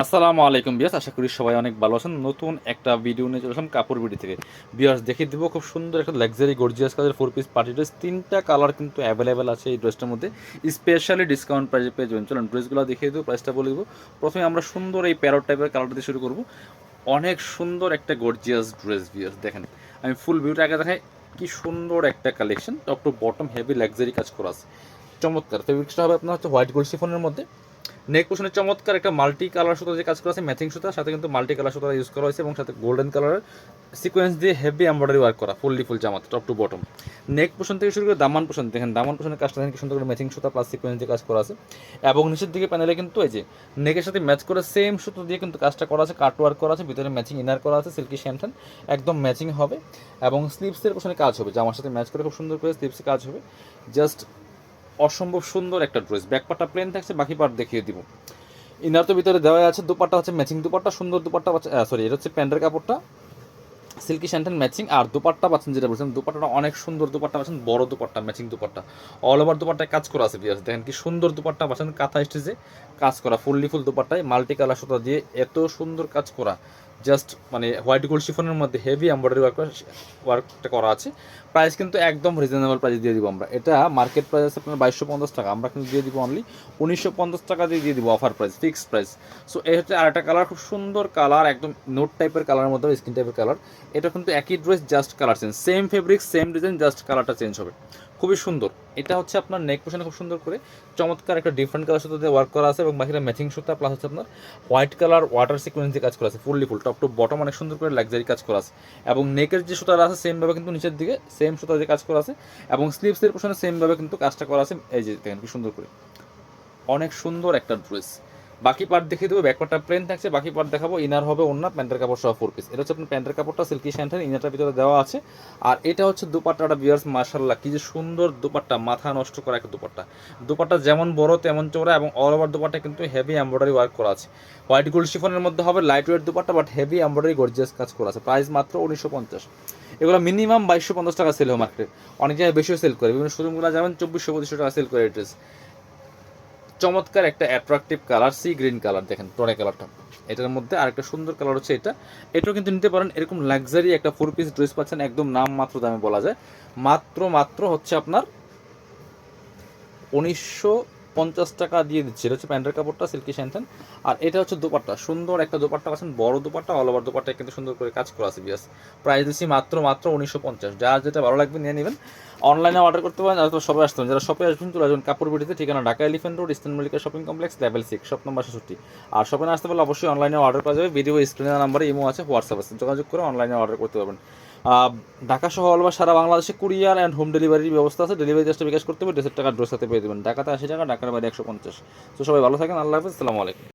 আসসালামু আলাইকুম বিয়াস আশা করি সবাই অনেক ভালো আছেন। নতুন একটা ভিডিও নিয়ে চলে কাপড় বিডি থেকে। বিয়াস দেখিয়ে দিব খুব সুন্দর একটা luxury gorgeous colour four piece party dress তিনটা কালার কিন্তু অ্যাভেলেবেল আছে এই ড্রেসটার মধ্যে। স্পেশালি ডিসকাউন্ট প্রাইসে পেয়ে যাবেন। চলুন ড্রেসগুলো দেখিয়ে দেবো প্রাইসটা বলে দেবো। প্রথমে আমরা সুন্দর এই প্যারট টাইপের কালারটা দিয়ে শুরু করব। অনেক সুন্দর একটা গর্জিয়াস ড্রেস বিয়াস দেখেন। আমি ফুল ভিউটা আগে দেখাই। কি সুন্দর একটা collection top to bottom heavy luxury কাজ করা আছে। চমৎকার। ফেব্রিক্সটা হবে আপনার হচ্ছে হোয়াইট গোল্ড শিফনের মধ্যে। নেক পোশনে চমৎকার একটা মাল্টি কালার সুতা যে কাজ করা আছে ম্যাচিং সুতা, সাথে কিন্তু মাল্টি কালার সুতা ইউজ করা হয়েছে এবং সাথে গোল্ডেন কালারের সিকোয়েন্স দিয়ে হেভি এমব্রয়ডারি ওয়ার্ক করা ফুললি ফুল জামাতে top to bottom neck portion থেকে শুরু করে দামান পোশন, দেখেন দামান পোশনের কাজটা দেখেন কি সুন্দর করে ম্যাচিং সুতা প্লাস সিকোয়েন্স দিয়ে কাজ করা আছে। এবং নিচের দিকে প্যানেলে কিন্তু এই যে নেকের সাথে ম্যাচ করে সেম সুতো দিয়ে কিন্তু কাজটা করা আছে কাট ওয়ার্ক করা আছে, ভিতরে ম্যাচিং ইনার করা আছে সিল্কি শ্যামঠান একদম ম্যাচিং হবে। এবং স্লিপসের পোশনে কাজ হবে, জামার সাথে ম্যাচ করে খুব সুন্দর করে স্লিপসে কাজ হবে। জাস্ট অসম্ভব সুন্দর একটা ড্রেস। ব্যাক পার্টটা প্লেন থাকছে, বাকি পার্ট দেখিয়ে দিব। ইনার তো ভিতরে দেওয়া আছে, দুপাট্টা হচ্ছে ম্যাচিং দুপাট্টা, সুন্দর দুপাট্টা সরি এটা হচ্ছে প্যান্টের কাপড়টা। সিল্কি স্যান্টেন ম্যাচিং আর দুপাট্টা পাচ্ছেন যেটা বলছেন দুপাট্টাটা অনেক সুন্দর দুপাট্টা পাচ্ছেন, বড় dupatta matching dupatta. All over দুপাট্টায় কাজ করা আছে বিয়াস দেখেন কি সুন্দর দুপাট্টা পাচ্ছেন, কাঁথা স্টেজে কাজ করা, ফুললি ফুল দুপাট্টায় মাল্টি কালার সুতা দিয়ে এত সুন্দর কাজ করা। জাস্ট মানে হোয়াইট গোল্ড শিফনের মধ্যে হেভি এমব্রয়ডারি ওয়ার্ক ওয়ার্কটা করা আছে। প্রাইস কিন্তু একদম রিজনেবল প্রাইস দিয়ে দিব আমরা। এটা মার্কেট প্রাইস আছে আপনার বাইশশো পঞ্চাশ টাকা, আমরা কিন্তু দিয়ে দিব অনলি উনিশশো পঞ্চাশ টাকা দিয়ে দিয়ে দিব offer price fixed price so এই হচ্ছে আরেকটা কালার খুব সুন্দর কালার একদম নোট টাইপের কালারের মধ্যে স্কিন টাইপের কালার এটা কিন্তু একই dress just colour change same fabric same design just কালারটা চেঞ্জ হবে। খুবই সুন্দর। এটা হচ্ছে আপনার নেক পোশনে খুব সুন্দর করে। চমৎকার একটা ডিফারেন্ট কালার সুতো দিয়ে ওয়ার্ক করা আছে এবং বাকিটা ম্যাচিং সুতা প্লাস হচ্ছে আপনার হোয়াইট কালার ওয়াটার সিকোয়েন্স কাজ করা আছে fully full top to bottom অনেক সুন্দর করে লাক্সারি কাজ করা আছে। এবং নেকের যে সুতাটা আছে সেমভাবে কিন্তু নিচের দিকে সেম সুতা দিয়ে কাজ করা আছে। এবং স্লিভসের পোশনে সেমভাবে কিন্তু কাজটা করা আছে। এই যে দেখেন কি সুন্দর করে। অনেক সুন্দর একটা ড্রেস বাকি পার্ট দেখিয়ে দেবো ব্যাক প্লেন থাকছে, বাকি পার্ট দেখাবো ইনার হবে অন্য প্যান্টের কাপড় সহ ফোর পিস এটা হচ্ছে আপনার প্যান্টের কাপড়টা সিল্কি স্যান্টেন ইনারটার ভিতরে দেওয়া আছে। আর এটা হচ্ছে দুপাট্টাটা বিয়ার্স মার্শাল্লাহ কি যে সুন্দর দুপাট্টা, মাথা নষ্ট করা একটা দুপাট্টা। দুপাট্টা যেমন বড়, তেমন চৌড়া এবং অল ওভার দুপাট্টা কিন্তু হেভি এমব্রয়ডারি ওয়ার্ক করা আছে। হোয়াইট গোল্ড শিফনের মধ্যে হবে light weight dupatta but heavy embroidery gorgeous কাজ করা আছে। প্রাইস মাত্র উনিশশো পঞ্চাশ। এগুলো মিনিমাম বাইশশো পঞ্চাশ টাকা সেল হয় মার্কেটে অনেক জায়গায় বেশিও সেল করে। বিভিন্ন শোরুমগুলো যেমন চব্বিশশো পঁচিশশো টাকা সেল করে ড্রেস চমৎকার একটা attractive colour sea green colour দেখেন টরে কালারটা এটার মধ্যে আরেকটা সুন্দর কালার হচ্ছে এটা। এটাও কিন্তু নিতে পারেন, এরকম লাক্সারি একটা ফোর পিস ড্রেস পাচ্ছেন, একদম নাম মাত্র দামে বলা যায়। মাত্র মাত্র হচ্ছে আপনার উনিশশো পঞ্চাশ টাকা দিয়ে দিচ্ছে। এটা হচ্ছে প্যান্টের কাপড়টা, সিল্কি শ্যান্টেন আর এটা হচ্ছে দোপাট্টা। সুন্দর একটা দোপাট্টা পাচ্ছেন, বড় দোপাট্টা অল ওভার দোপাট্টা কিন্তু সুন্দর করে কাজ করা আছে বিয়াস প্রাইস দিচ্ছি মাত্র মাত্র উনিশশো পঞ্চাশ। যার যেটা ভালো লাগবে নিয়ে নেবেন। অনলাইনে অর্ডার করতে পারেন তো সবাই আসতে যারা শপে আসবেন, চলে আসবেন কাপড় বিটিতে ঠিকানা Dhaka Elephant Road, Eastern Mallika shopping complex level six shop number ছেষট্টি। আর শপে আসতে পারলে অবশ্যই অনলাইনে অর্ডার করা যাবে। ভিডিও স্ক্রিনের নাম্বারে ইমো আছে হোয়াটসঅ্যাপ আছে। যোগাযোগ করে অনলাইনে অর্ডার করতে পারবেন। আহ, ঢাকা সহ অলমোস্ট সারা বাংলাদেশে কুরিয়ার অ্যান্ড হোম ডেলিভারির ব্যবস্থা আছে। ডেলিভারি চার্জটা বিকাশ করতে হবে দেড়শো টাকা ড্রেস হাতে পেয়ে দেবেন ঢাকাতে আশি টাকা ঢাকার বাইরে একশো পঞ্চাশ। তো সবাই ভালো থাকেন আল্লাহ হাফিজ আসসালামু আলাইকুম।